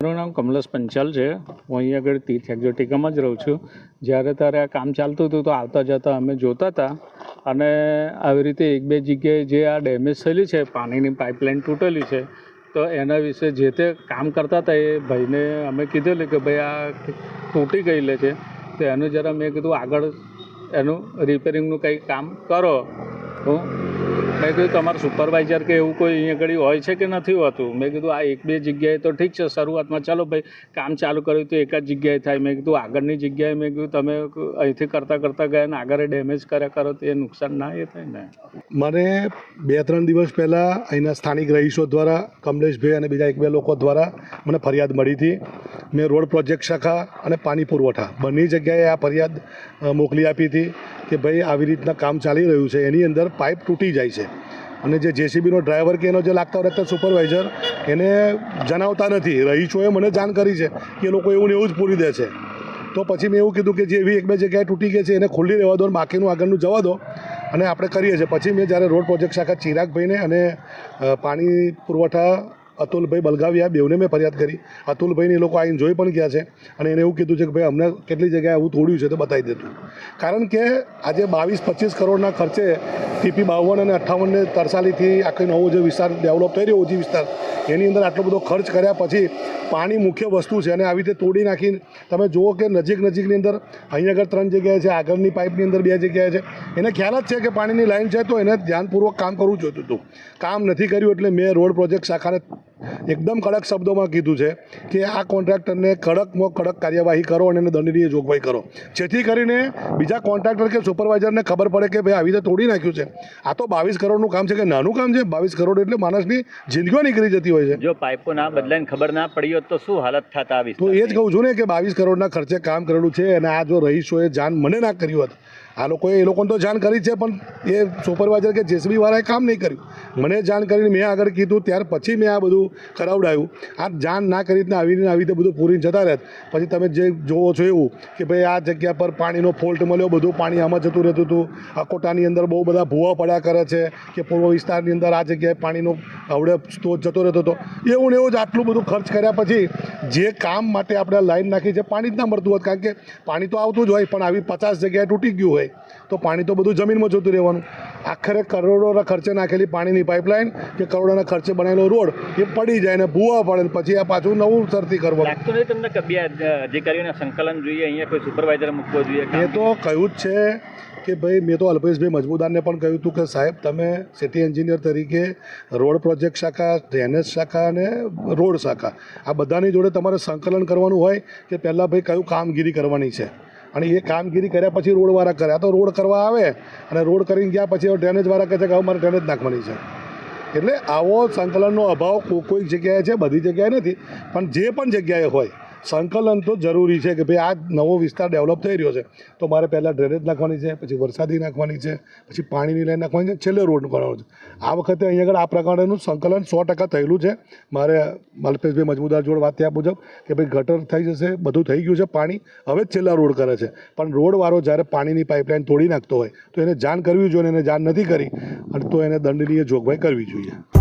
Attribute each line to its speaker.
Speaker 1: મારું નામ કમલેશ પંચાલ છે. હું અહીંયા આગળ તીર્થ એક્ઝોટિકામાં જ રહું છું. જ્યારે ત્યારે આ કામ ચાલતું હતું તો આવતા જતા અમે જોતા હતા અને આવી રીતે એક બે જગ્યાએ જે આ ડેમેજ થયેલી છે, પાણીની પાઇપલાઇન તૂટેલી છે, તો એના વિશે જે તે કામ કરતા હતા એ ભાઈને અમે કીધેલું કે ભાઈ, આ તૂટી ગયેલી છે. તો એનું જરા મેં કીધું, આગળ એનું રિપેરિંગનું કંઈ કામ કરો. તો મેં કીધું, તમારું સુપરવાઇઝર કે એવું કોઈ અહીંયા આગળ હોય છે કે નથી હોતું? મેં કીધું, આ એક બે જગ્યાએ તો ઠીક છે, શરૂઆતમાં ચાલો ભાઈ, કામ ચાલુ કર્યું તો એક જ જગ્યાએ થાય. મેં કીધું, આગળની જગ્યાએ મેં કીધું, તમે અહીંથી કરતાં કરતાં ગયા ને આગળ ડેમેજ કર્યા કરો તો એ નુકસાન ના એ થાય ને.
Speaker 2: મને બે ત્રણ દિવસ પહેલાં અહીંના સ્થાનિક રહીશો દ્વારા, કમલેશભાઈ અને બીજા એક બે લોકો દ્વારા મને ફરિયાદ મળી હતી. મેં રોડ પ્રોજેક્ટ શાખા અને પાણી પુરવઠા, બંને જગ્યાએ આ ફરિયાદ મોકલી આપી હતી કે ભાઈ, આવી રીતના કામ ચાલી રહ્યું છે. એની અંદર પાઇપ તૂટી જાય છે. અને જે જેસીબીનો ડ્રાઈવર કે એનો જે લાગતા વળગતા સુપરવાઇઝર, એને જણાવતા નથી. રહીશોએ મને જાણ કરી છે કે એ લોકો એવું ને એવું જ પૂરી દે છે. તો પછી મેં એવું કીધું કે જે એવી એક બે જગ્યાએ તૂટી ગઈ છે, એને ખુલ્લી રહેવા દો અને બાકીનું આગળનું જવા દો. અને આપણે કરીએ છીએ. પછી મેં જ્યારે રોડ પ્રોજેક્ટ શાખા ચિરાગભાઈને અને પાણી પુરવઠા અતુલભાઈ બલગાવ્યા બેવને મેં ફરિયાદ કરી. અતુલભાઈને એ લોકો આવીને જોઈ પણ ગયા છે અને એને એવું કીધું છે કે ભાઈ અમને કેટલી જગ્યાએ આવું તોડ્યું છે તો બતાવી દેતું. કારણ કે આજે બાવીસ પચીસ કરોડના ખર્ચે ટીપી બાવન અને અઠ્ઠાવનને તરસાલીથી આખી નવો જે વિસ્તાર ડેવલપ થઈ રહ્યો, ઓજી વિસ્તાર એની અંદર આટલો બધો ખર્ચ કર્યા પછી પાણી મુખ્ય વસ્તુ છે અને આવી રીતે તોડી નાખીને તમે જુઓ કે નજીક નજીકની અંદર અહીં આગળ ત્રણ જગ્યાએ છે, આગળની પાઇપની અંદર બે જગ્યાએ છે. એને ખ્યાલ જ છે કે પાણીની લાઇન છે, તો એને ધ્યાનપૂર્વક કામ કરવું જોઈતું હતું. કામ નથી કર્યું એટલે મેં રોડ પ્રોજેક્ટ શાખાને એકદમ કડક શબ્દોમાં કીધું છે કે આ કોન્ટ્રાક્ટરને કડકમાં કડક કાર્યવાહી કરો અને એને દંડનીય જોગવાઈ કરો. જેથી કરીને બીજા કોન્ટ્રાક્ટર કે સુપરવાઇઝરને ખબર પડે કે ભાઈ આવી રીતે તોડી નાખ્યું છે. આ તો બાવીસ કરોડનું કામ છે કે નાનું કામ છે? બાવીસ કરોડ એટલે માણસની જિંદગીઓ નીકળી જતી હોય છે.
Speaker 3: જો પાઇપો ના બદલાઈને ખબર ના પડી હોત તો શું હાલત થાત આવી
Speaker 2: તો એ જ કહું છું ને કે બાવીસ કરોડના ખર્ચે કામ કરેલું છે અને આ જો રહીશોએ જાન મને ના કર્યું હોત આ લોકોએ એ લોકોને તો જાણ કરી છે, પણ એ સુપરવાઇઝર કે જેસીબી વાળાએ કામ નહીં કર્યું. મને જાણ કરીને મેં આગળ કીધું, ત્યાર પછી મેં આ બધું કરાવડાયું. આ જાણ ના કરી રીતના આવીને આવી રીતે બધું પૂરીને જતા રહેત પછી તમે જે જોવો છો એવું કે ભાઈ આ જગ્યા પર પાણીનો ફોલ્ટ મળ્યો, બધું પાણી આમાં જતું રહેતું હતું. અકોટાની અંદર બહુ બધા ભૂવા પડ્યા કરે છે કે પૂર્વ વિસ્તારની અંદર આ જગ્યાએ પાણીનો અવડે સ્ત્રોત જતો રહેતો હતો. એવું ને એવું જ આટલું બધું ખર્ચ કર્યા પછી જે કામ માટે આપણે લાઈન નાખી છે, પાણી જ ના મળતું હોત. કારણ કે પાણી તો આવતું જ હોય, પણ આવી પચાસ જગ્યાએ તૂટી ગયું હોય. તો પાણી તો બધું જમીનમાં જતું રહેવાનું. આખરે કરોડોના ખર્ચે નાખેલી પાણીની પાઇપલાઇન કે કરોડોના ખર્ચે બનાવેલો રોડ એ પડી જાય ને ભૂવા પડે પછી આ પાછું નવું સરથી
Speaker 3: લાગતું નહીં તમને અધિકારીઓને સંકલન જોઈએ અહીંયા કોઈ સુપરવાઇઝર મૂકવો જોઈએ
Speaker 2: એ તો કહ્યું જ છે કે ભાઈ મેં તો અલ્પેશભાઈ મજમુદારને પણ કહ્યું હતું કે સાહેબ તમે સિટી એન્જિનિયર તરીકે રોડ પ્રોજેક્ટ શાખા ડ્રેનેજ શાખા અને રોડ શાખા આ બધાની જોડે તમારે સંકલન કરવાનું હોય કે પહેલાં ભાઈ કયું કામગીરી કરવાની છે? અને એ કામગીરી કર્યા પછી રોડવાળા કર્યા તો રોડ કરવા આવે અને રોડ કરીને ગયા પછી ડ્રેનેજવાળા કહે છે કે હવે મારે ડ્રેનેજ નાખવાની છે. એટલે આવો સંકલનનો અભાવ કોઈ કોઈક જગ્યાએ છે, બધી જગ્યાએ નથી. પણ જે પણ જગ્યાએ હોય સંકલન તો જરૂરી છે કે ભાઈ આ નવો વિસ્તાર ડેવલપ થઈ રહ્યો છે. તો મારે પહેલાં ડ્રેનેજ નાખવાની છે, પછી વરસાદી નાખવાની છે, પછી પાણીની લાઈન નાખવાની છે, છેલ્લે રોડ કરવાનો છે. આ વખતે અહીં આગળ આ પ્રકારનું સંકલન સો ટકા થયેલું છે. મારે મલ્પેશભાઈ મજમુદાર જોડે વાત ત્યાં મુજબ કે ભાઈ ગટર થઈ જશે, બધું થઈ ગયું છે, પાણી હવે જ છેલ્લા રોડ કરે છે. પણ રોડવાળો જ્યારે પાણીની પાઇપલાઇન તોડી નાખતો હોય, તો એને જાણ કરવી જોઈએ એને જાણ નથી કરી. અને તો એને દંડનીય જોગવાઈ કરવી જોઈએ.